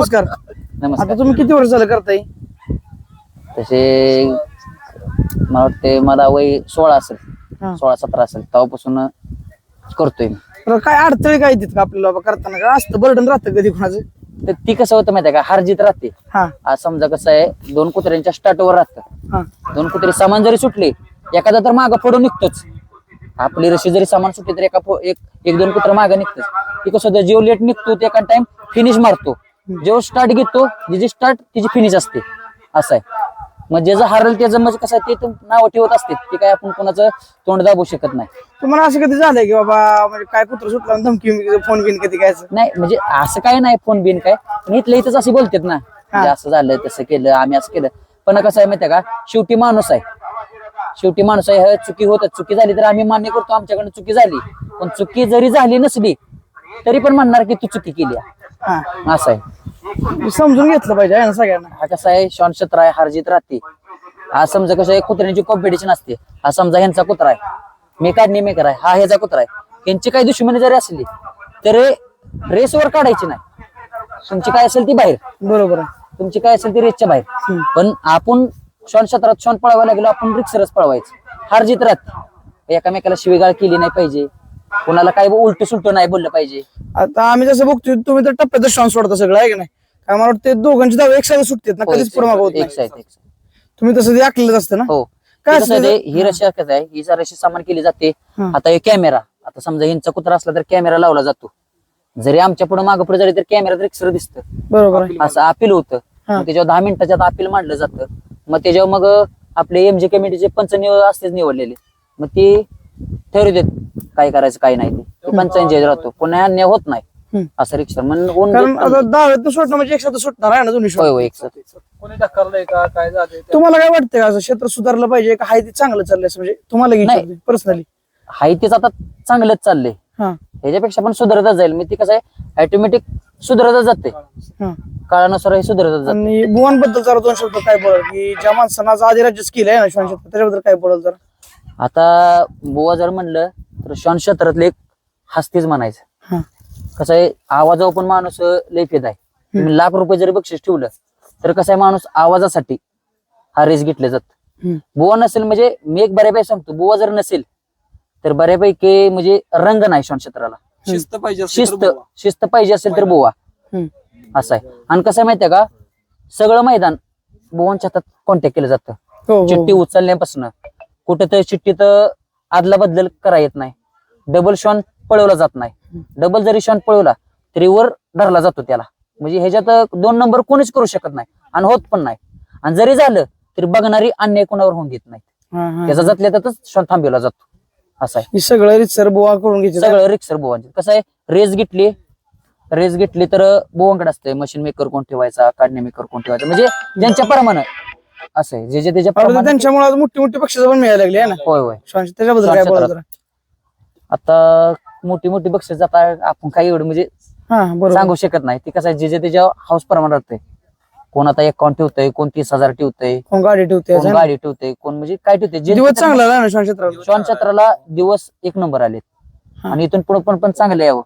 नमस्कार. आता नमस्कार तुम्ही किती वर्ष झालं करताय? तसे मला वाटते मला वय सोळा असेल. हा. सोळा सतरा असेल. तेव्हापासून करतोय मी. तर काय अडथळे काय येतात का आपल्याला बाबा करताना? काय असतं बर्डन राहतं कधी कोणाचं? तर ती कसं होतं माहिती का? हारजीत राहते. हा. आज समजा कसं आहे दोन कुत्र्यांच्या स्टार्टवर राहतं. हा. दोन कुत्रे सामान जरी सुटले एखादा तर मागं फोडून निघतोच. आपली रशी जरी सामान सुटली तर एका एक एक दोन कुत्र मागं निघतच. ती कसं होतं जेव लेट निघतो ते एका टाइम फिनिश मारतो. जेव्हा स्टार्ट घेतो जी स्टार्ट तिची फिनिश असते. असं आहे. मग ज्याचं हारल त्याचं म्हणजे कसं आहे, ते नाव ठेवत असते ते काय आपण कोणाचं तोंड दाबू शकत नाही. तुम्हाला असं कधी झालंय की बाबा म्हणजे काय कुत्र सुटला आणि धमकी फोन बिन कधी काय नाही म्हणजे असं काय नाही फोन बिन काय. पण इथलं इथंच असे बोलतात ना. म्हणजे असं झालं तसं केलं आम्ही असं केलं. पण कसं आहे माहितीये का? शेवटी माणूस आहे. शेवटी माणूस आहे चुकी होत. चुकी झाली तर आम्ही मान्य करतो आमच्याकडनं चुकी झाली. पण चुकी जरी झाली नसली तरी पण म्हणणार की तू चुकी केली असं आहे. समजून घेतलं पाहिजे आहे ना सगळ्यांना? हा कसा आहे शॉन क्षेत्र आहे हारजीत राहते. हा समजा कसं आहे कुत्र्यांची कॉम्पिटिशन असते. हा समजा ह्यांचा कुत्रा आहे. मी काढणी मेकर आहे हा ह्याचा कुत्रा आहे. यांची काही दुश्मनी जरी असली तर रेसवर काढायची नाही. तुमची काय असेल ती बाहेर. बरोबर आहे. तुमची काय असेल ती रेसच्या बाहेर. पण आपण शॉन क्षेत्रात शॉन पळवायला गेलो आपण रिक्सरच पळवायचं. हार जीत राहते. एकामेकाला शिवीगाळ केली नाही पाहिजे. कोणाला काही उलट सुलट नाही बोललं पाहिजे. आता आम्ही जसं बघतोय तुम्ही तर टप्प्यात शॉन सोडता सगळं आहे की नाही? काय मला वाटतं दोघांची धाव एक साईड सुटतात ना कधीच पुढे मागवत एक नाही. साईड एक side. तुम्ही तसं ते आखलेलं असतं ना? हो. काय कसं असतं आहे ते? ते, ही रशी कसं आहे ही रशी सामान केली जाते. हा. आता हे कॅमेरा आता समजा यांचा कुत्रा असला तर कॅमेरा लावला जातो. जरी आमच्या पुढे मागे पुढे झाली तर कॅमेरात रिक्सर दिसतं. बरोबर आहे. असं अपील होतं. हा. मग त्याच्यावर दहा मिनिटाच्या आत अपील मांडलं जातं. मग त्याच्यावर मग आपले एमजी कमिटीचे पंच निव- असतेच निवडलेले. मग ते ठरवू देत काय करायचं काय नाही ते. पंचांचे राहतो. कोणा अन्याय होत नाही. असं म्हणून होऊन कारण देत आता दहाव्यात सुटणं म्हणजे एक साथ सुटणार आहे ना दोन्ही होय एक कोणी ढकललंय का? काय झालंय? ते? तुम्हाला काय वाटतंय का असं क्षेत्र सुधारलं पाहिजे का? हाय ते चांगलं चाललंय असं म्हणजे तुम्हाला नाही. पर्सनली हाय तेच आता चांगलंच चाललंय. हा. ह्याच्यापेक्षा पण सुधारतच जाईल. मी ती कसं आहे ऑटोमॅटिक सुधारतच जाते हा. काळानुसार हे सुधारतच जाते आणि बुवानबद्दल जरा दोन शब्द काय बोलाल? की ज्या माणसानं आज आधी राज्य केलं आहे ना श्वान क्षेत्र त्याच्याबद्दल काय बोलाल जरा? आता बुवा जर म्हणलं तर शॉन क्षेत्रातले एक हस्तीच म्हणायचं. हा. कसं आहे आवाजावर पण माणूस अं, लय फेद आहे. तुम्ही लाख रुपये जरी बक्षीस ठेवलं तर कसं आहे माणूस आवाजासाठी हा रेस घेतले जात. बुवा नसेल म्हणजे मी एक बऱ्यापैकी सांगतो बुवा जर नसेल तर बऱ्यापैकी म्हणजे रंग नाही शॉन क्षेत्राला. शिस्त पाहिजे असेल तर शिस्त. शिस्त पाहिजे असेल तर बुवा. असं आहे. आणि कसं आहे माहितीये का सगळं मैदान बुवांच्या हातात कॉन्टॅक्ट केलं जातं. हो चिठ्ठी हो उचलण्यापासून. कुठं तर चिठ्ठीत आदला बदल करा येत नाही. डबल शॉन पळवला जात नाही. डबल जरी शॉन पळवला तरी वर धरला जातो त्याला. म्हणजे ह्याच्यात दोन नंबर कोणीच करू शकत नाही आणि होत पण नाही. आणि जरी झालं तरी बघणारी अन्याय कोणावर होऊन देत नाही. त्याचा जातल्या त्यातच शॉन थांबवला जातो. असं आहे. सगळं रितसर बुवा करून घ्यायचं सगळं रिक्सर बुवांचे. कसं आहे रेस घेतली रेस घेतली तर बुवांकडे असते मशीन मेकर कोण ठेवायचा काढणे मेकर कोण ठेवायचा. म्हणजे ज्यांच्या प्रमाणे. असं आहे. जे जे त्याच्या त्यांच्यामुळे मोठी मोठी बक्षिसं पण मिळायला लागली आहे ना? होय होय. त्याच्याबद्दल आता मोठी मोठी बक्षीस जाता आपण काही एवढं म्हणजे हा बरोबर. सांगू शकत नाही. ते कसं आहे जे जे त्याच्या हाऊस प्रमाणे राहतंय कोण आता एक काउंट ठेवतंय कोण तीस हजार ठेवतंय कोण गाडी ठेवते कोण गाडी ठेवतंय कोण म्हणजे काय ठेवतंय? जे दिवस चांगला श्वान क्षेत्राला. श्वान क्षेत्राला दिवस एक नंबर आले हा. आणि इथून पुढे पण पण चांगले यावं.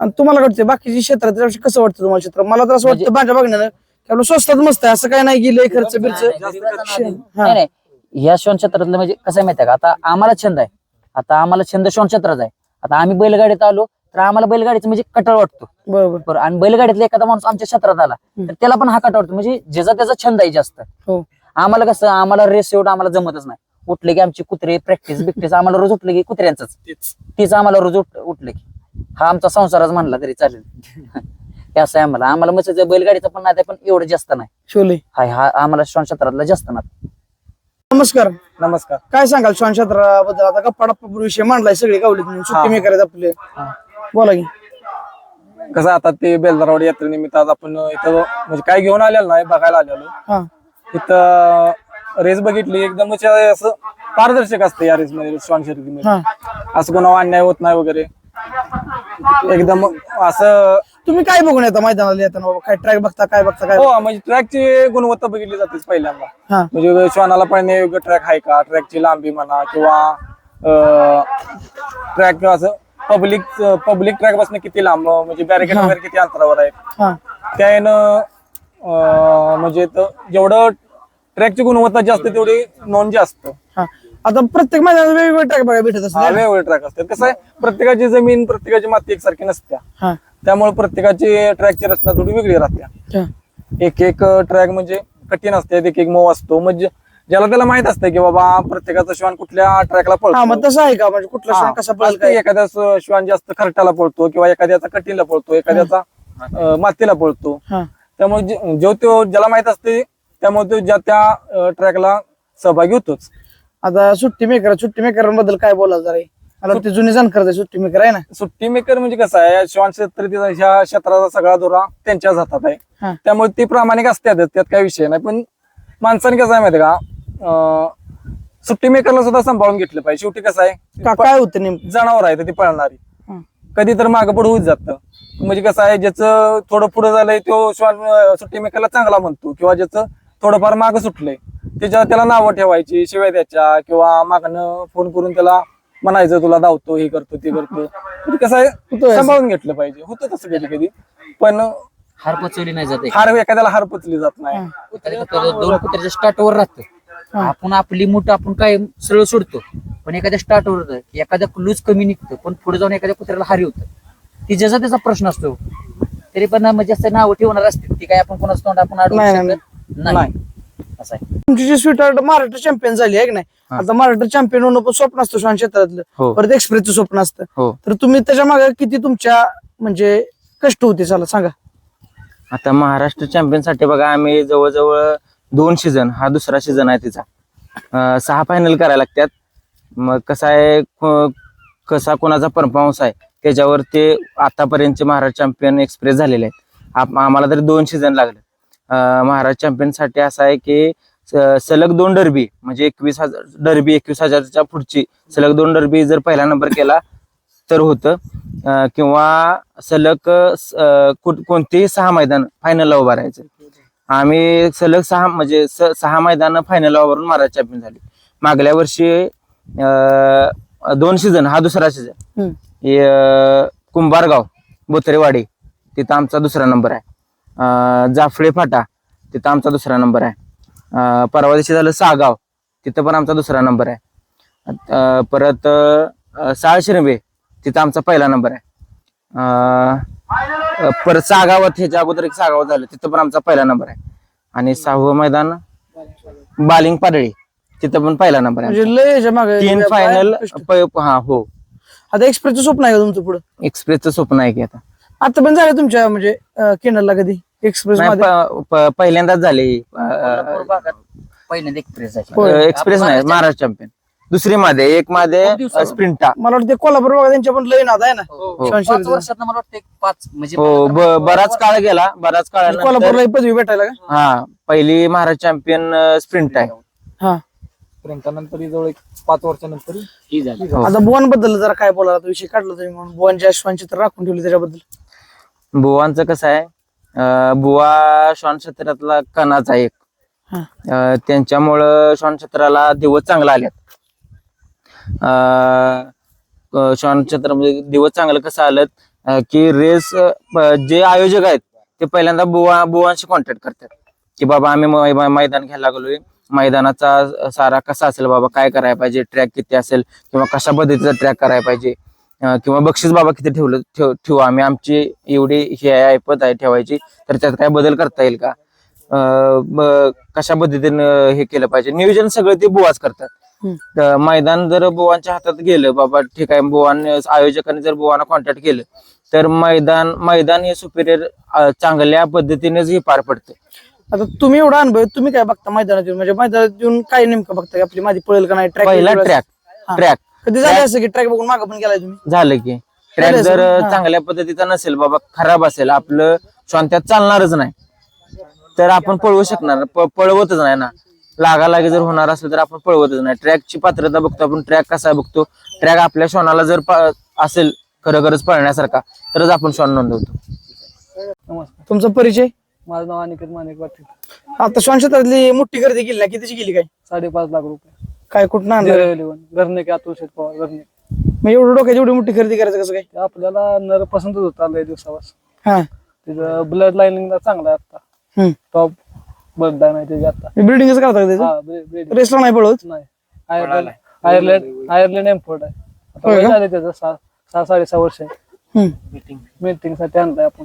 आणि तुम्हाला वाटतं बाकीची क्षेत्रात त्याच्याविषयी कसं वाटतं तुम्हाला क्षेत्र? मला तर असं म्हणजे- वाटतं माझ्या बघण्यानं की आपलं स्वस्तात मस्त आहे असं काय नाही गेलंय खर्च बिर्च. नाही नाही. या श्वान क्षेत्रातलं म्हणजे कसं आहे माहितीये का? आता आम्हाला छंद आहे. आता आम्हाला छंद श्वान क्षेत्राचा आहे. आता आम्ही बैलगाडीत आलो तर आम्हाला बैलगाडीचं म्हणजे कटाळ वाटतो. बरोबर. बरं आणि बैलगाडीतला एखादा माणूस आमच्या क्षेत्रात आला तर त्याला पण हा कटाळ वाटतो. म्हणजे ज्याचा त्याचा छंद आहे जास्त. हो. आम्हाला कसं आम्हाला रेस एवढं आम्हाला जमतच नाही. उठले की आमची कुत्रे प्रॅक्टिस बिक्टिस आम्हाला रोज उठले की कुत्र्यांच तेच. तीच आम्हाला रोज उठ उठले की. हा आमचा संसारच म्हणला तरी चालेल. हे असं आहे आम्हाला. आम्हाला मग बैलगाडीचं पण नाही पण एवढं जास्त नाही. शोले. हा हा आम्हाला श्वान क्षेत्रातला जास्त नाही नमस्कार. नमस्कार. काय सांगाल श्वान क्षेत्राबद्दल? आता गप्पा डप्पा विषय मांडलाय सगळे गावलीत म्हणून. सुट्टी मी करायचं आपले. बोला की. कसं आता ते बेलदारवाडी यात्रेनिमित्त आज आपण इथं म्हणजे काय घेऊन आलेलो नाही बघायला आलेलो. हा. इथं रेस बघितली. एकदम असं पारदर्शक असते या रेस मध्ये श्वान शर्यतीमध्ये हा. असं कोणावर अन्याय होत नाही वगैरे. एकदम असं तुम्ही काय बघून येता मैदानाला येताना बाबा? काय ट्रॅक बघता काय बघता काय हो म्हणजे ट्रॅकची गुणवत्ता बघितली जातेच पहिल्यांदा. हा. म्हणजे श्वानाला पळण्यायोग्य ट्रॅक आहे का? ट्रॅकची लांबी म्हणा किंवा ट्रॅक असं पब्लिक पब्लिक ट्रॅकपासून किती लांब म्हणजे बॅरिकेड. वगैरे किती अंतरावर आहे हा. म्हणजे जेवढं ट्रॅकची गुणवत्ता जास्त तेवढी नोंद जास्त. हा. आता प्रत्येक मैदानात वेगवेगळे ट्रॅक बघायला भेटत असतात वेगवेगळे ट्रॅक असतात. कसं आहे प्रत्येकाची जमीन प्रत्येकाची माती एकसारखी नसत्या. हा. त्यामुळे प्रत्येकाची ट्रॅकची रचना थोडी वेगळी राहत्या हा. एक एक ट्रॅक म्हणजे कठीण असते एक एक मऊ असतो. म्हणजे ज्याला त्याला माहीत असतं की बाबा प्रत्येकाचा श्वान कुठल्या ट्रॅकला हा मग पळतो तसं आहे का? म्हणजे कुठला हा, क्षण कसा पळेल काय एखाद्या स- श्वान जास्त खरटाला पळतो किंवा एखाद्याचा कठीणला पळतो एखाद्याचा अं, मातीला पळतो. हा. त्यामुळे जे- जो तो ज्याला माहीत असते त्यामुळे तो ज्या त्या ट्रॅकला सहभागी होतोच. आता सुट्टी मेकर सुट्टी मेकरांबद्दल काय बोला जरा? मला वाटतं जुनी जाणकार आहे सुट्टी मेकर आहे ना? सुट्टी मेकर म्हणजे कसं आहे श्वान क्षेत्र ह्या क्षेत्राचा सगळा दोरा त्यांच्याच हातात. आहे. त्यामुळे ते प्रामाणिक असतात त्यात काही विषय नाही. पण माणसाने कसं आहे माहिती का सुट्टी मेकरला सुद्धा सांभाळून घेतलं पाहिजे. शेवटी कसं आहे काय होतं जनावर आहे ती पळणारी. कधी तर मागं पुढे होत जातं. म्हणजे कसं आहे ज्याचं थोडं पुढे झालंय तो श्वान सुट्टी मेकरला चांगला म्हणतो. किंवा ज्याचं थोडंफार मागं सुटलंय त्याच्या त्याला नावं ठेवायची शिवाय द्यायच्या किंवा मागणं फोन करून त्याला म्हणायचं तुला धावतो हे करतो ते करतो. म्हणजे कसं आहे. सांभाळून घेतलं पाहिजे. होतं तसं कधी कधी. पण हार पचवली नाही जाते हार एखाद्याला हार पचली जात नाही. दोन कुत्र्याच्या स्टार्टवर राहतं. आपण आपली मूठ आपण काय सरळ सोडतो. पण एखाद्या स्टार्टवर एखाद्या लूज कमी निघतं. पण पुढे जाऊन एखाद्या कुत्र्याला हारी होतं ती ज्याचा त्याचा प्रश्न असतो तरी पण म्हणजे असं नाव ठेवणार असते ती काय आपण कोणाचं तोंड आपण अडवू शकत नाही. असं आहे. तुमची जी स्वीट महाराष्ट्र चॅम्पियन झाली आहे की नाही. आता महाराष्ट्र चॅम्पियन होणं पण स्वप्न असतं श्वान क्षेत्रातलं. हो. परत एक्सप्रेसचं स्वप्न असतं. हो. तर तुम्ही त्याच्यामागे किती तुमच्या म्हणजे कष्ट होते चला सांगा. आता महाराष्ट्र चॅम्पियनसाठी बघा आम्ही जवळजवळ दोन सीझन हा दुसरा सीझन आहे तिचा. अं, सहा फायनल करायला लागतात मग कसं आहे को- कसा कोणाचा परफॉर्मन्स आहे त्याच्यावर ते आतापर्यंतचे महाराष्ट्र चॅम्पियन एक्सप्रेस झालेले आहेत. आप- आम्हाला तरी दोन सीझन लागले. महाराष्ट्र चॅम्पियनसाठी असं आहे की सलग दोन डरबी म्हणजे एकवीस हजार डरबी एकवीस हजारच्या पुढची सलग दोन डरबी जर पहिला नंबर केला तर होतं. किंवा सलग कोणतेही सहा मैदान फायनलला उभा राहायचं आम्ही सलग सहा म्हणजे सहा मैदान फायनलला उभारून महाराज चॅम्पियन झाली. मागल्या वर्षी दोन सीझन हा दुसरा सीझन. कुंभारगाव बोथरेवाडी तिथं आमचा दुसरा नंबर आहे. जाफळे फाटा तिथं आमचा दुसरा नंबर आहे. परवा दिवशी झालं सागाव तिथं पण आमचा दुसरा नंबर आहे. परत साळशिरंबे तिथं आमचा पहिला नंबर आहे. परत सागावात ह्याच्या अगोदर एक सागाव झालं तिथं पण आमचा पहिला नंबर आहे. आणि सहावं मैदान बालिंग पाडळी तिथं पण पहिला नंबर आहे म्हणजे तीन फायनल हा हो. आता एक्सप्रेसचं स्वप्न आहे का तुमचं पुढं? एक्सप्रेसचं स्वप्न आहे की आता. आता पण झालं तुमच्या म्हणजे केनलला कधी? एक्सप्रेस नाही, मध्ये? प- प- पहिल्यांदाच झाले. कोल्हापूर भागात पहिल्यांदा एक्सप्रेस होय. एक्सप्रेस नाही महाराष्ट्र चॅम्पियन दुसरी मध्ये एक मध्ये खूप दिवसावर. स्प्रिंटा मला वाटतं कोल्हापूर बघा त्यांच्या पण लय नाद आहे ना? हो. श्वान पाच शर्यतीचा. वर्षात मला वाटतं एक पाच म्हणजे हो ब- बराच काळ गेला बराच काळ कोल्हापूरला ही पदवी भेटायला का? हा पहिली महाराष्ट्र चॅम्पियन स्प्रिंट आहे. हा. जवळ एक पाच वर्षानंतर ही झाली. आता बुवानबद्दल जरा काय बोला आता विषय काढला तुम्ही म्हणून. बुवांच्या अश्वांची तर राखून ठेवली त्याच्याबद्दल. बुवांचं कसं आहे बुवा श्वान क्षेत्रातला कणाचा एक. हा. त्यांच्यामुळं श्वान क्षेत्राला दिवस चांगला आल्यात श्वान क्षेत्रामध्ये दिवस चांगलं कसं आलं की रेस जे आयोजक आहेत ते पहिल्यांदा बुवा बुवांशी कॉन्टॅक्ट करतात. की बाबा आम्ही मैदान घ्यायला लागलोय. मैदानाचा सारा कसा असेल बाबा काय करायला पाहिजे ट्रॅक किती असेल किंवा कशा पद्धतीचा ट्रॅक करायला पाहिजे. किंवा बक्षीस बाबा किती ठेवलं ठेव ठेवू आम्ही आमची एवढी ही आहे ऐपत आहे ठेवायची तर त्यात काय बदल करता येईल का? कशा पद्धतीनं हे केलं पाहिजे? नियोजन सगळं ते बुवाच करतात. मैदान जर बुवांच्या हातात गेलं बाबा ठीक आहे बुवाने आयोजकांनी जर बुवांना कॉन्टॅक्ट केलं तर मैदान मैदान हे सुपिरियर चांगल्या पद्धतीनेच हे पार पडते. आता तुम्ही एवढा अनुभव तुम्ही काय बघता मैदानात येऊन म्हणजे मैदानात येऊन काय नेमकं बघता आपली माझी पळेल का नाही? ट्रॅक पहिला ट्रॅक. ट्रॅक कधी झालं असं की ट्रॅक बघून मागं पण गेलाय तुम्ही? झालं की. ट्रॅक झालं जर असेल, हा. चांगल्या पद्धतीचा नसेल बाबा खराब असेल आपलं शांत्यात चालणारच नाही. तर आपण पळवू शकणार नाही. प- पळवतच नाही ना. लागालागी जर होणार असेल तर आपण पळवतच नाही. ट्रॅकची पात्रता बघतो आपण ट्रॅक कसा बघतो. ट्रॅक आपल्या श्वानाला जर प- असेल खरोखरच पळण्यासारखा तरच आपण श्वान नोंदवतो. नमस्कार. तुमचा परिचय? माझं नाव अनिकेत मानिक पाटील आता श्वान क्षेत्रातली मोठी गर्दी गेली ना कितीची गेली काय? साडेपाच लाख रुपये. काय कुठं आणलं घरने की अतुल शेठ पवार घरने मग एवढं डोक्याची एवढी मोठी खरेदी करायचं कसं काय? ते आपल्याला नर पसंतच होता लय दिवसापासून हा. तिचं ब्लड लाईनिंगला चांगला आहे आता टॉप ब्लड लाईन आहे त्याची आता ब्रिडिंगच करता का त्याचं? हा ब्रे- breeding. रेसला नाही पळवत नाही. आयर्लंड आयर्लंड आयर्लंड एम्पोर्ट आहे. आता होय वय का? झाले त्याचं सहा सहा साडेसहा वर्ष आहे. हम्म. मीटिंगसाठी आणलाय आपण.